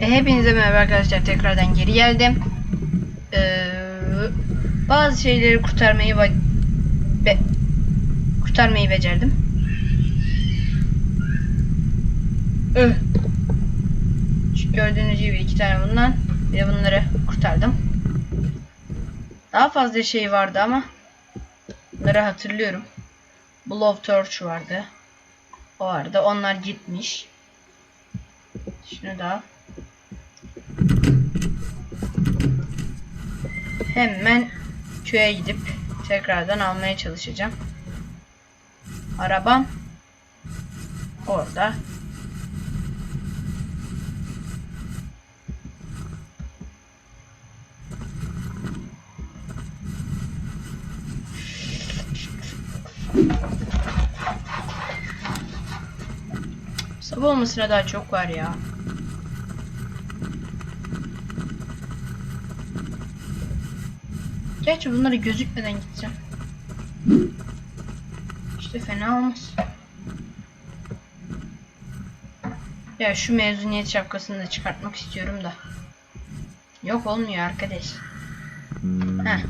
E, hepinize merhaba arkadaşlar tekrardan geri geldim. Ee, bazı şeyleri kurtarmayı be- kurtarmayı becerdim. Öh. Şu gördüğünüz gibi iki tane bundan bir de bunları kurtardım. Daha fazla şey vardı ama bunları hatırlıyorum. Blowtorch vardı. O vardı. Onlar gitmiş. Şunu da Hemen köye gidip tekrardan almaya çalışacağım. Arabam orada. Sabah olmasına daha çok var ya. Gerçi bunları gözükmeden gideceğim. İşte fena olmaz. Ya şu mezuniyet şapkasını da çıkartmak istiyorum da. Yok olmuyor arkadaş. Heh.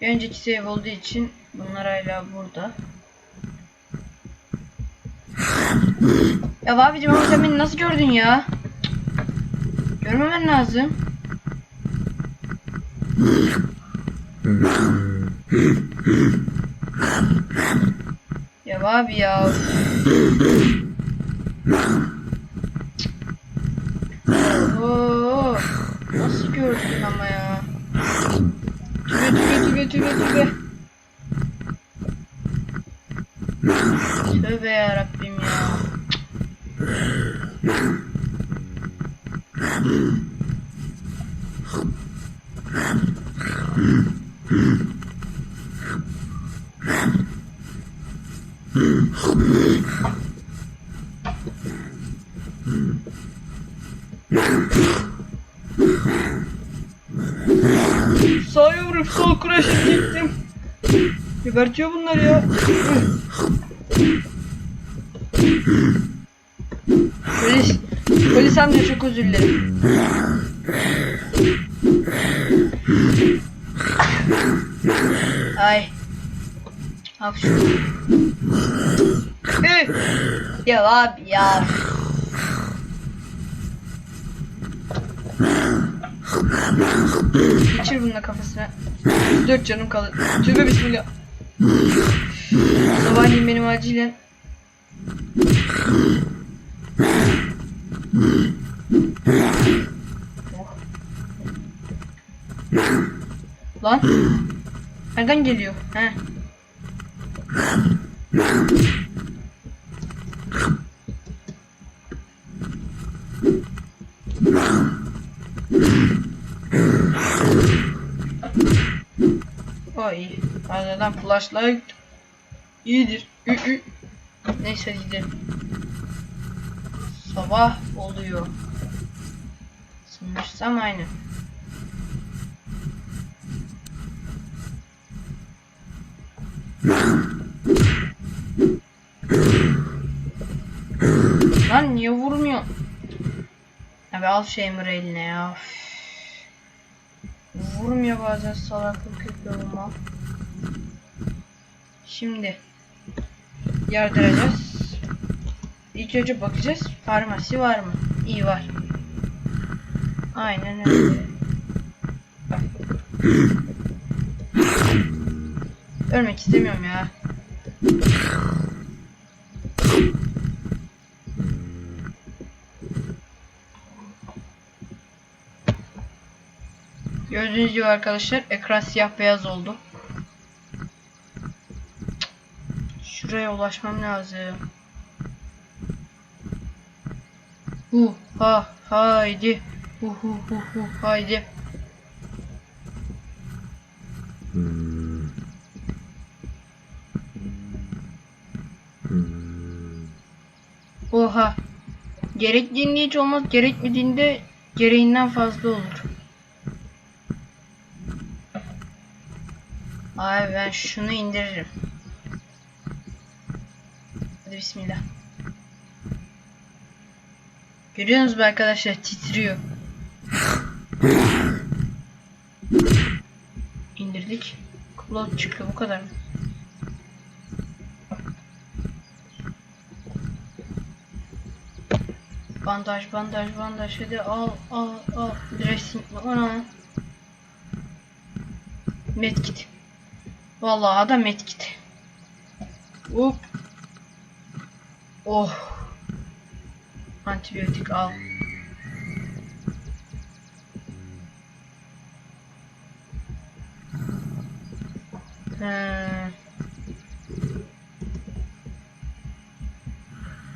Bir önceki save olduğu için bunlar hala burada. Ya abicim ama sen beni nasıl gördün ya? Görmemen lazım. Ya abi ya. Oo, nasıl gördün ama ya? Tübe tübe tübe tübe tübe. Tövbe yarabbim ya. Sağ yavrum sol kuraşı gittim. Gebertiyor bunlar ya. Polis, polis amca çok özür dilerim. Ay. Hapşu. Üh. Ya abi ya. Geçir bununla kafasına. Dört canım kalır. Tövbe bismillah. Sabahleyin benim acilen Lan. Nereden geliyor? He. O iyi. Aradan flashlight iyidir. Ü ü. Neyse gidelim. Sabah oluyor. Sanırsam aynı. Lan niye vurmuyor? Abi al Shamer eline ya. Vurmuyor bazen salaklık yapıyor bu mal. Şimdi yardıracağız. İlk önce bakacağız. Farmasi var mı? İyi var. Aynen öyle. Bak. Ölmek istemiyorum ya. Gördüğünüz gibi arkadaşlar ekran siyah beyaz oldu. Şuraya ulaşmam lazım. Hu ha haydi. Hu hu hu hu haydi. Oha. Gerektiğinde hiç olmaz, gerekmediğinde gereğinden fazla olur. Abi ben şunu indiririm. Hadi bismillah. Görüyorsunuz mu arkadaşlar titriyor. İndirdik. Cloud çıktı bu kadar mı? Bandaj, bandaj, bandaj. Hadi al, al, al. Dressing. Ana. Medkit. Vallahi da medkit. Hop. Oh. Antibiyotik al.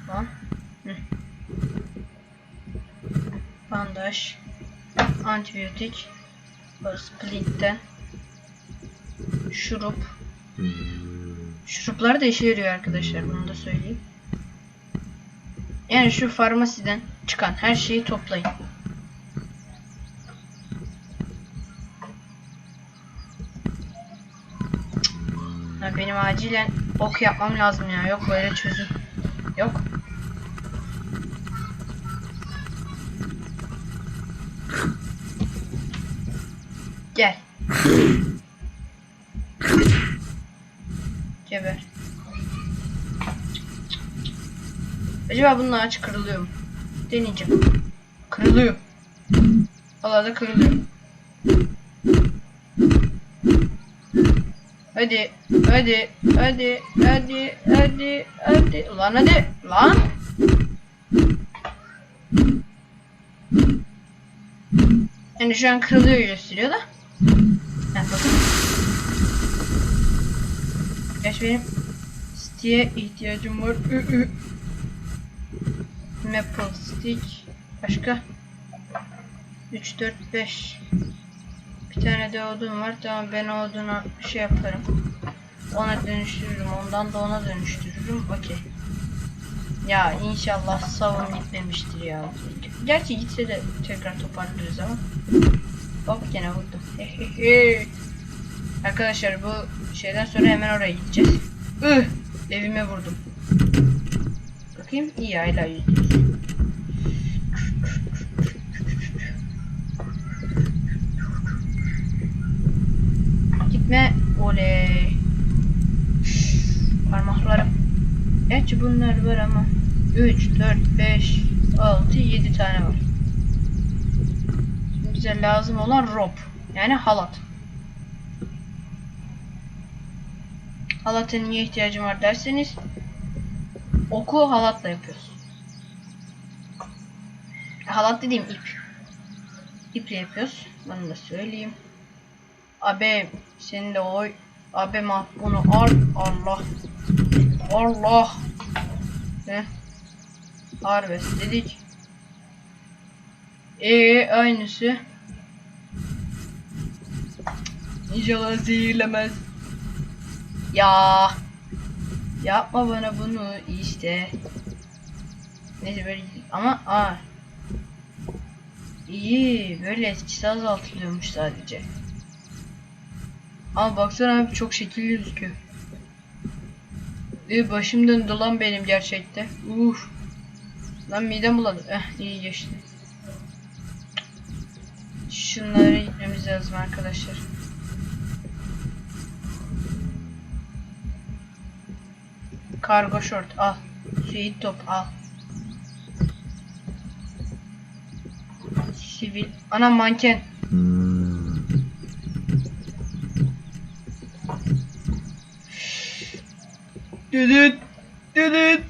Lan. Hı. Bandaj. Antibiyotik. Splint'ten. Şurup. Şuruplar da işe yarıyor arkadaşlar. Bunu da söyleyeyim. Yani şu farmasiden çıkan her şeyi toplayın. Ya benim acilen ok yapmam lazım ya. Yok böyle çözüm. Yok. Gel. Acaba bunun ağaç kırılıyor mu? Deneyeceğim. Kırılıyor. Valla da kırılıyor. Hadi, hadi, hadi, hadi, hadi, hadi. Ulan hadi, lan. Yani şu an kırılıyor gösteriyor da. Ha, bakın. Geç benim Stick'e ihtiyacım var. Ü -ü. Maple stick. Başka? 3, 4, 5. Bir tane de odun var. Tamam ben o oduna şey yaparım. Ona dönüştürürüm. Ondan da ona dönüştürürüm. Okey. Ya inşallah savun gitmemiştir ya. Gerçi gitse de tekrar toparlarız ama. Hop gene vurdum. Arkadaşlar bu şeyden sonra hemen oraya gideceğiz. Üh! Evime vurdum. Bakayım iyi hala yüzde yüz. Gitme. Oley. Parmaklarım. Gerçi bunlar var ama. 3, 4, 5, 6, 7 tane var. Şimdi bize lazım olan rope. Yani halat. Halata niye ihtiyacım var derseniz oku halatla yapıyoruz. Halat dediğim ip. İple yapıyoruz. Bunu da söyleyeyim. Abi senin de oy. Abi mah bunu al. Allah. Allah. Ne? Harvest dedik. Ee aynısı. İnşallah zehirlemez. Ya. Yapma bana bunu işte. Neyse böyle ama aa. İyi böyle etkisi azaltılıyormuş sadece. Ama baksana abi çok şekilli gözüküyor. Ee, başım döndü lan benim gerçekte. Uf. Lan midem buladı. Eh iyi geçti. Şunlara gitmemiz lazım arkadaşlar. Kargo short al. Sweet top al. Sivil. Ana manken. Düdüt. Düdüt.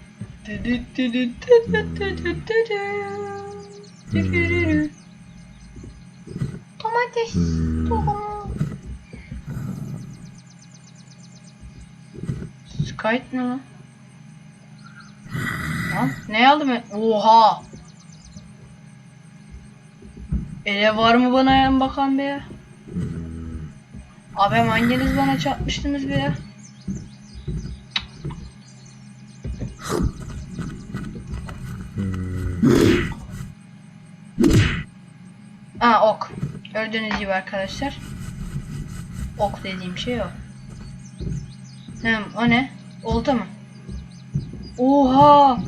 Düdüt düdüt düdüt düdüt düdüt. Düdüdüdü. Domates. Tohum. Skype ne lan? Ne aldım ben? Oha! Ele var mı bana yan bakan be? Abi hanginiz bana çarpmıştınız be? Aa ok. Gördüğünüz gibi arkadaşlar. Ok dediğim şey o. Hem o ne? Olta mı? Oha!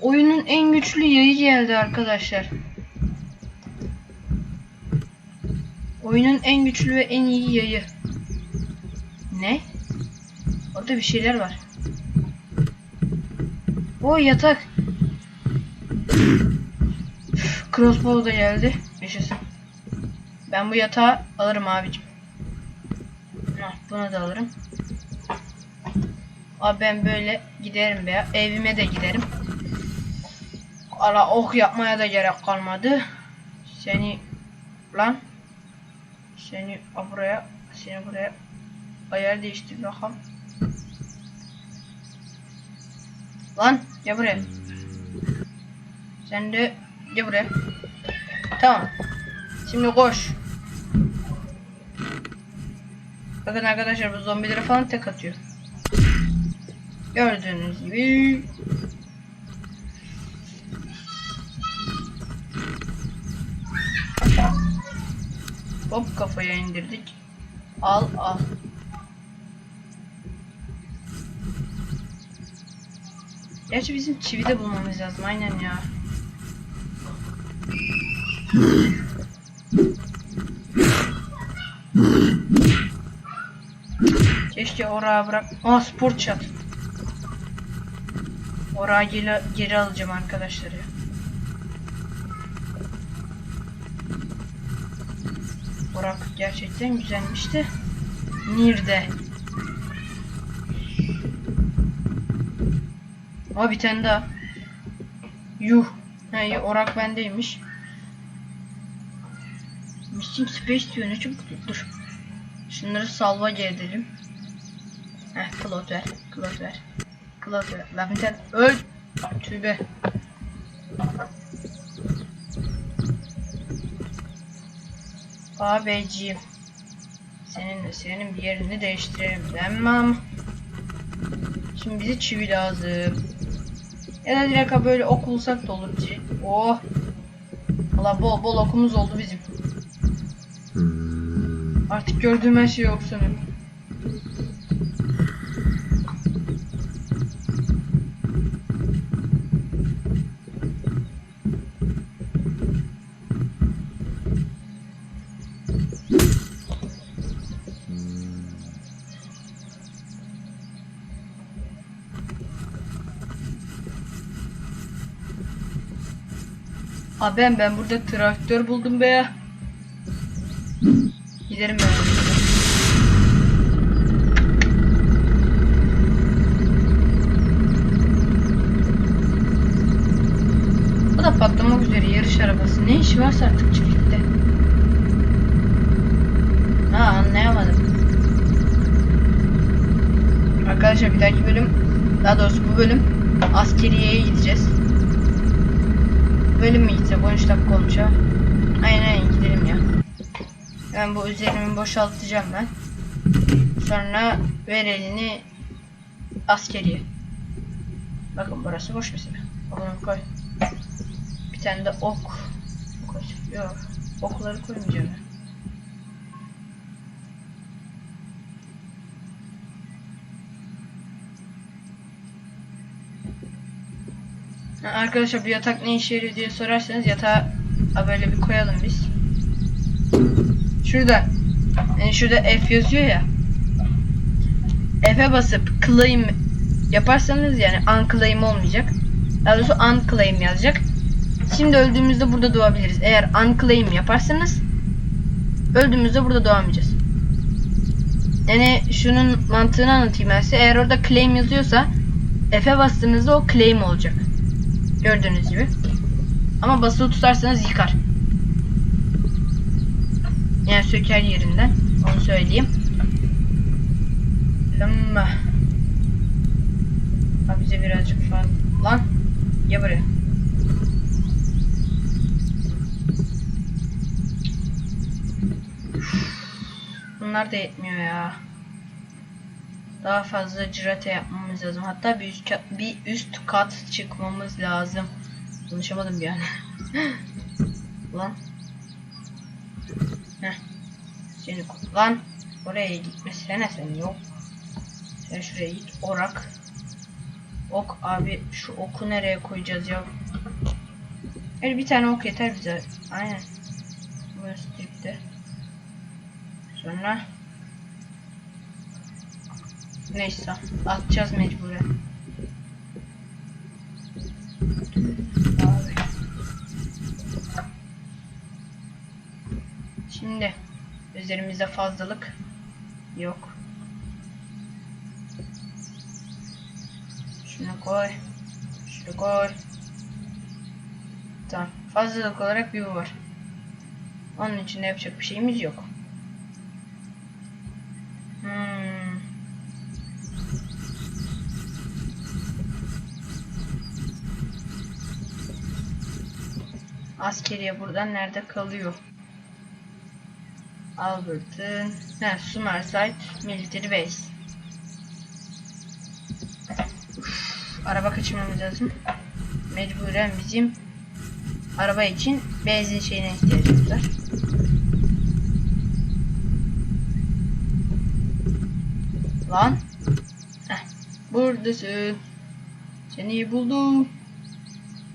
Oyunun en güçlü yayı geldi arkadaşlar. Oyunun en güçlü ve en iyi yayı. Ne? Orada bir şeyler var. O yatak. Crossbow da geldi. Yaşasın. Ben bu yatağı alırım abicim. Hah, bunu da alırım. Abi ben böyle giderim be. Evime de giderim. Ala ok yapmaya da gerek kalmadı. Seni lan seni buraya seni buraya ayar değiştir bakalım. Lan gel buraya. Sen de gel buraya. Tamam. Şimdi koş. Bakın arkadaşlar bu zombilere falan tek atıyor. Gördüğünüz gibi. Hop kafaya indirdik. Al al. Gerçi bizim çivi de bulmamız lazım aynen ya. Keşke oraya bırak. Aa spor çat. Oraya geri, geri alacağım arkadaşlar ya. Orak gerçekten güzelmiş de. Nerede? Aa bir tane daha. Yuh. He orak bendeymiş. Missing space diyor ne çabuk dur. Şunları salva edelim. Heh klot ver. Klot ver. Klot ver. Tane öl. Tübe. Abeciğim. Seninle senin bir yerini değiştirelim. Tamam. Şimdi bize çivi lazım. Ya da direkt böyle ok bulsak da olur. Oh. Valla bol bol okumuz oldu bizim. Artık gördüğüm her şey yok Abi ben, ben burada traktör buldum be. Giderim ben. Bu da patlamak üzere yarış arabası. Ne işi varsa artık çiftlikte. Ha anlayamadım. Arkadaşlar bir dahaki bölüm daha doğrusu bu bölüm askeriyeye gideceğiz. Bölüm mü gitsek 13 dakika olmuş ha. Aynen aynen gidelim ya. Ben bu üzerimi boşaltacağım ben. Sonra ver elini askeriye. Bakın burası boş mesela. Onu koy. Bir tane de ok. Yok. Okları koymayacağım ben. Arkadaşlar bu yatak ne işe yarıyor diye sorarsanız yatağı böyle bir koyalım biz. Şurada. Yani şurada F yazıyor ya. F'e basıp claim yaparsanız yani unclaim olmayacak. Daha doğrusu unclaim yazacak. Şimdi öldüğümüzde burada doğabiliriz. Eğer unclaim yaparsanız öldüğümüzde burada doğamayacağız. Yani şunun mantığını anlatayım ben size. Eğer orada claim yazıyorsa F'e bastığınızda o claim olacak. Gördüğünüz gibi. Ama basılı tutarsanız yıkar. Yani söker yerinden. Onu söyleyeyim. Ama Ha bize birazcık fazla. Lan. Gel buraya. Bunlar da yetmiyor ya. Daha fazla cirate yapmamız lazım. Hatta bir üst bir üst kat çıkmamız lazım. Konuşamadım bir an. Lan. Heh. Seni lan oraya gitmesene sen yok. Sen şuraya git orak. Ok abi şu oku nereye koyacağız ya? Evet bir tane ok yeter bize. Aynen. Burası dipte. Sonra Neyse atacağız mecburen. Şimdi üzerimizde fazlalık yok. Şunu koy. Şunu koy. Tamam. Fazlalık olarak bir bu var. Onun için yapacak bir şeyimiz yok. Hmm. Askeriye buradan nerede kalıyor? Albert'ın ne Summerside Military Base. Araba kaçırmamız lazım. Mecburen bizim araba için benzin şeyine ihtiyacımız var. Lan. Heh, buradasın. Seni buldum.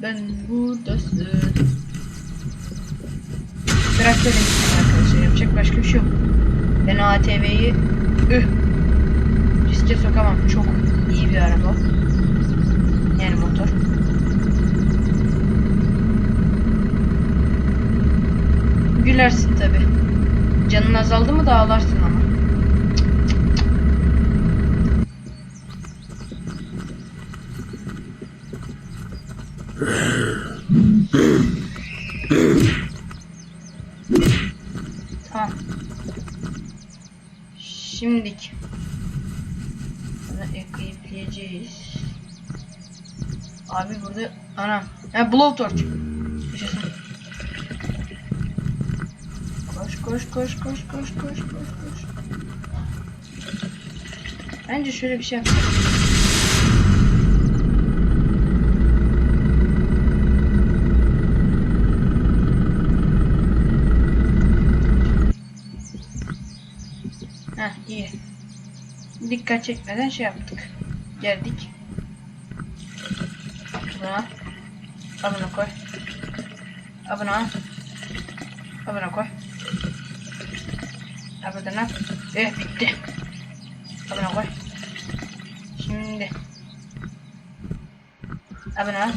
Ben buradasın. Traktörün içinde arkadaşlar yapacak başka bir şey yok. Ben ATV'yi üh, riske sokamam. Çok iyi bir araba. Yani motor. Gülersin tabi. Canın azaldı mı da ağlarsın ama. Tamam. Şimdik. Bunu ekleyebileceğiz. Abi burada ana. Ha blowtorch. Koş koş koş koş koş koş koş koş. Bence şöyle bir şey yapalım. Heh iyi. Dikkat çekmeden şey yaptık. Geldik. Buna. Abone koy. Abone. Abone koy. Abone al. Eh bitti. Abone koy. Şimdi. Abone.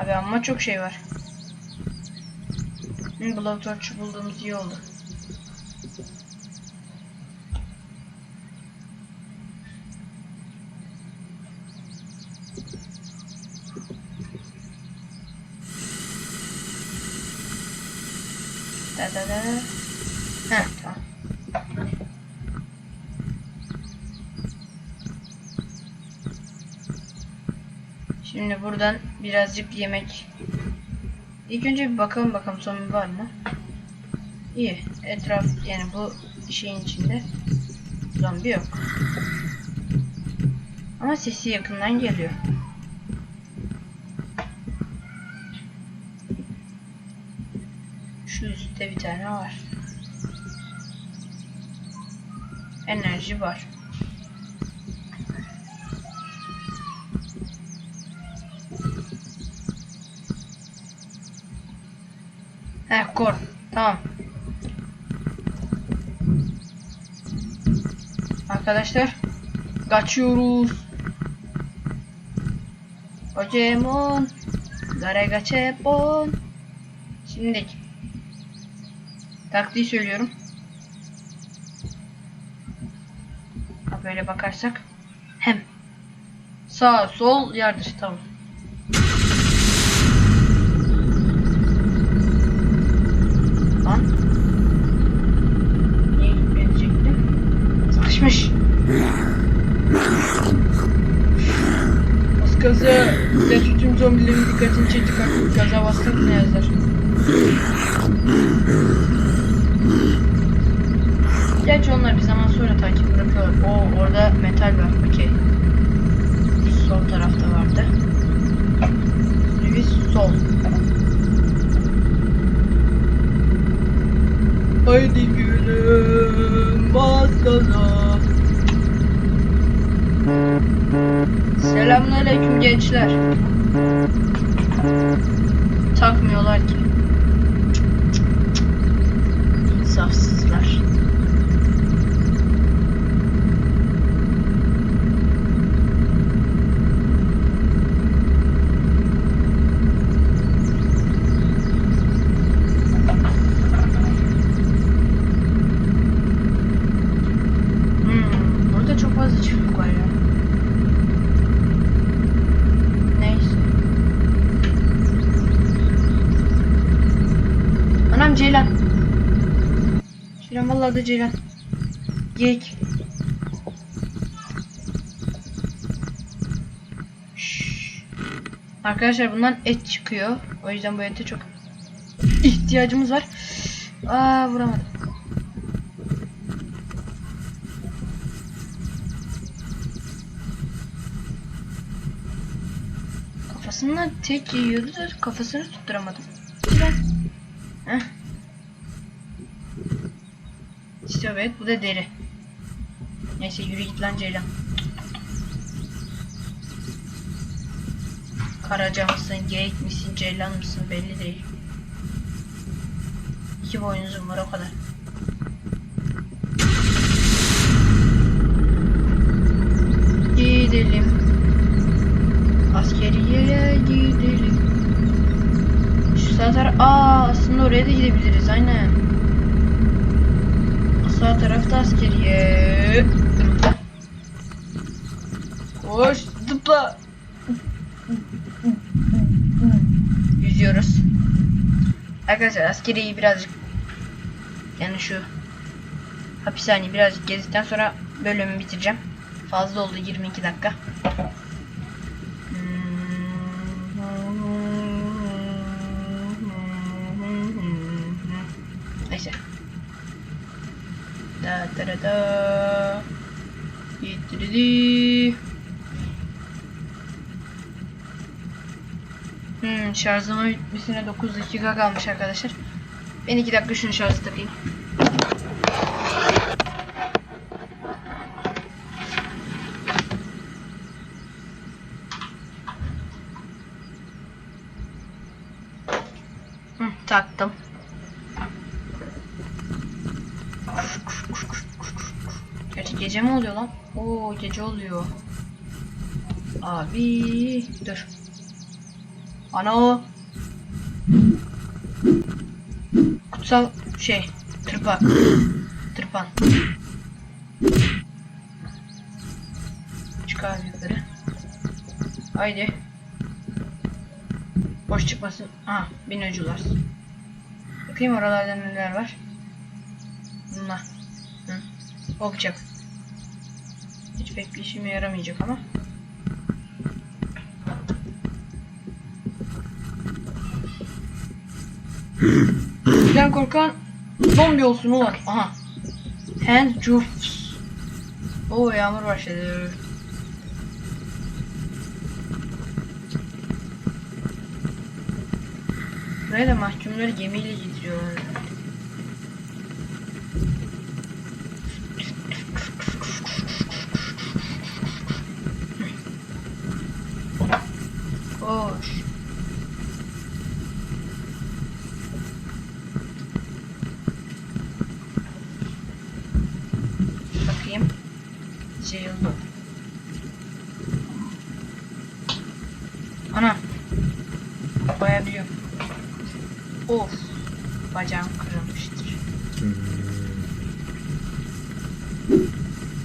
Abi ama çok şey var. Hı, Blowtorch'u bulduğumuz iyi oldu. Da da da. Heh, tamam. Şimdi buradan birazcık yemek. İlk önce bir bakalım bakalım zombi var mı? İyi. Etraf yani bu şeyin içinde zombi yok. Ama sesi yakından geliyor. Üstte bir tane var. Enerji var. Heh kor. Tamam. Arkadaşlar kaçıyoruz. Pokemon. Garega Chepon. Şimdi taktiği söylüyorum. Böyle bakarsak hem sağ sol yardır tamam. Sonra takip bırakıyorlar. O orada metal var. Okey. Sol tarafta vardı. Biz sol. Haydi gülüm bas gaza. Selamünaleyküm gençler. Takmıyorlar ki. İnsafsızlar. Hmm, burada çok fazla çiftlik var ya. Neyse. Anam Ceylan. Ceylan vallahi da Ceylan. Geyik. Arkadaşlar bundan et çıkıyor. O yüzden bu ete çok ihtiyacımız var. Aa vuramadım. Kafasından tek yiyordu da kafasını tutturamadım. Güzel. Heh. İşte evet bu da deri. Neyse yürü git lan Ceylan. Karaca mısın, geyik misin, ceylan mısın belli değil. İki boynuzum var o kadar. Gidelim. Askeriyeye gidelim. Şu sağ taraf... Aa aslında oraya da gidebiliriz aynen. Sağ tarafta askeriye. Koş zıpla. Yüzüyoruz. Arkadaşlar askeriyi birazcık yani şu hapishaneyi birazcık gezdikten sonra bölümü bitireceğim. Fazla oldu 22 dakika. Da da da da. Yitiridi. Hmm, şarjımın bitmesine 9 dakika kalmış arkadaşlar. Ben 2 dakika şunu şarjı takayım. Hı, taktım. Gerçi gece mi oluyor lan? Oo gece oluyor. Abi dur. Ana o. Kutsal şey tırpan. Tırpan. Çıkar yukarı. Haydi. Boş çıkmasın. Aha binöcüler. Bakayım oralarda neler var. Bunlar. Hı. Hiç pek bir işime yaramayacak ama. Bizden korkan zombi olsun ulan. Aha. Hand Jufs. Oo yağmur başladı. Buraya da mahkumları gemiyle getiriyorlar. Koş. Bakayım. Ceyıldı. Ana. Bayabiliyorum. Of. Bacağım kırılmıştır.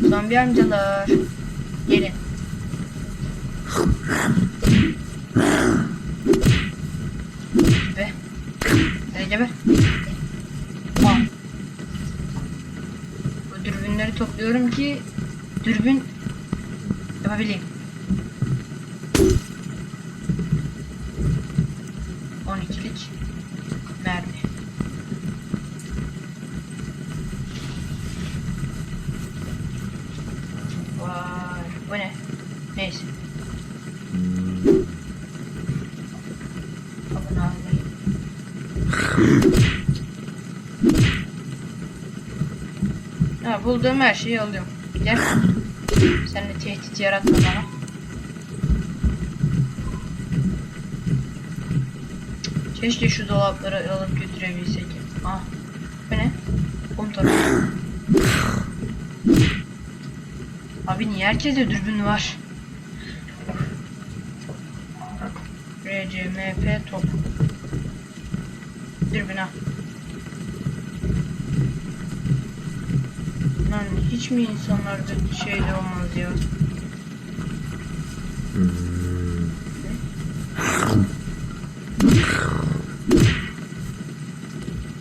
Zombi amcalar. Gelin. Ve. Hadi geber. Bu dürbünleri topluyorum ki dürbün yapabileyim. Bulduğum her şeyi alıyorum. Gel. Sen de tehdit yaratma bana. Keşke şu dolapları alıp götürebilsek. Ah. Bu ne? Komutanım. Abi niye herkese dürbün var? RCMP top. Dürbün al. Lan hiç mi insanlarda şey de olmaz ya?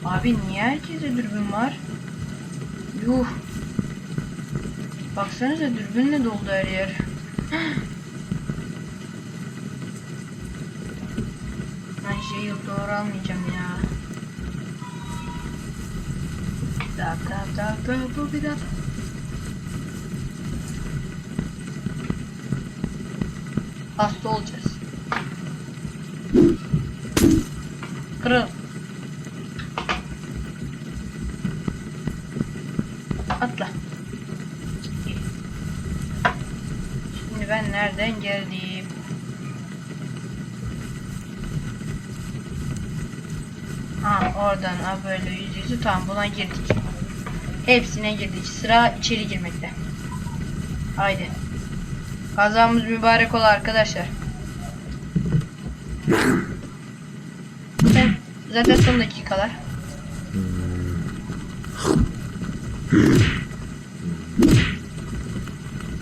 Abi niye herkese dürbün var? Yuh. Baksanıza dürbünle doldu her yer. Ben şeyi doğru almayacağım ya. Da da da da bu bir. Hasta olacağız. Kırıl. Atla. Şimdi ben nereden geldim? Ha oradan ha böyle yüz yüzü tamam buna girdik. Hepsine girdik. Sıra içeri girmekte. Haydi. Kazamız mübarek ol arkadaşlar. Sen zaten son dakikalar.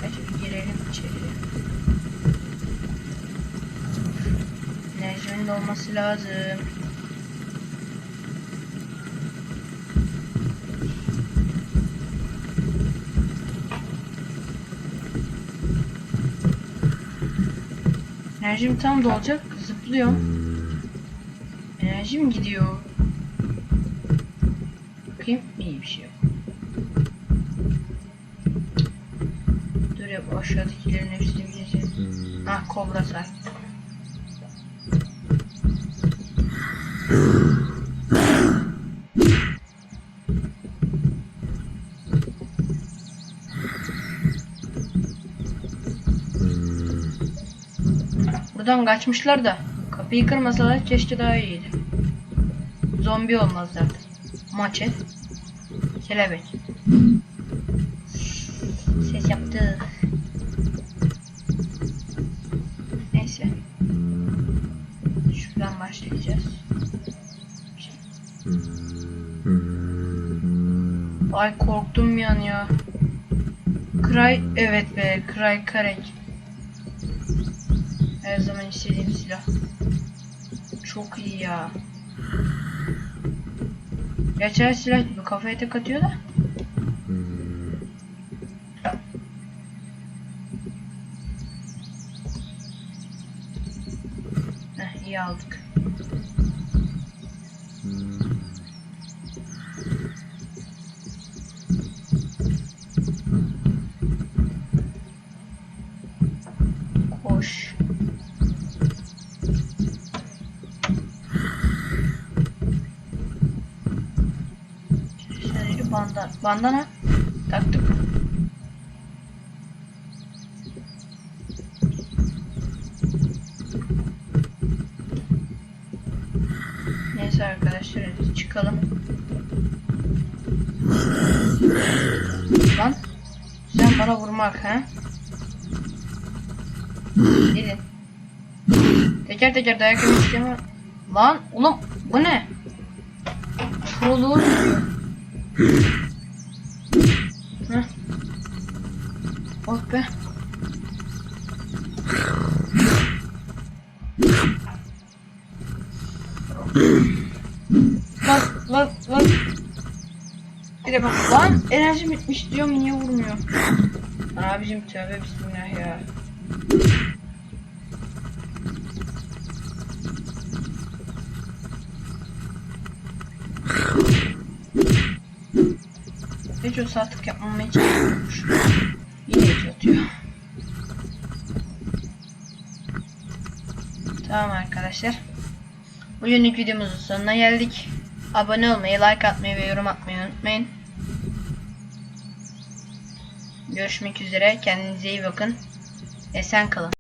Hadi girelim içeriye. De olması lazım. Enerjim tam dolacak. Zıplıyor. Enerjim gidiyor. Bakayım. iyi bir şey yok. Dur ya bu aşağıdakilerin hepsini bileceğim. Ah kobra say. Buradan kaçmışlar da kapıyı kırmasalar keşke daha iyiydi. Zombi olmazlardı. Maçet. Kelebek. Ses yaptı. Neyse. Şuradan başlayacağız. Ay korktum bir an ya. Cry evet be Cry Karek. Her zaman istediğim silah. Çok iyi ya. Gerçi her silah gibi kafaya tek atıyor da. Heh, iyi aldık. Bandana. Taktık. Neyse arkadaşlar çıkalım. Lan sen bana vurmak ha? Gidin. Teker teker dayak yemek istemiyorum. Lan oğlum bu ne? Proluğu diyor. Heh. Oh be. Lan lan lan. Bir de bak lan enerji bitmiş diyorum niye vurmuyor? Abicim tövbe bismillah ya. Hiç o saatlik yapmamaya hiç çalışmıyormuş. Yine hiç atıyor. Tamam arkadaşlar. Bugünlük videomuzun sonuna geldik. Abone olmayı, like atmayı ve yorum atmayı unutmayın. Görüşmek üzere. Kendinize iyi bakın. Esen kalın.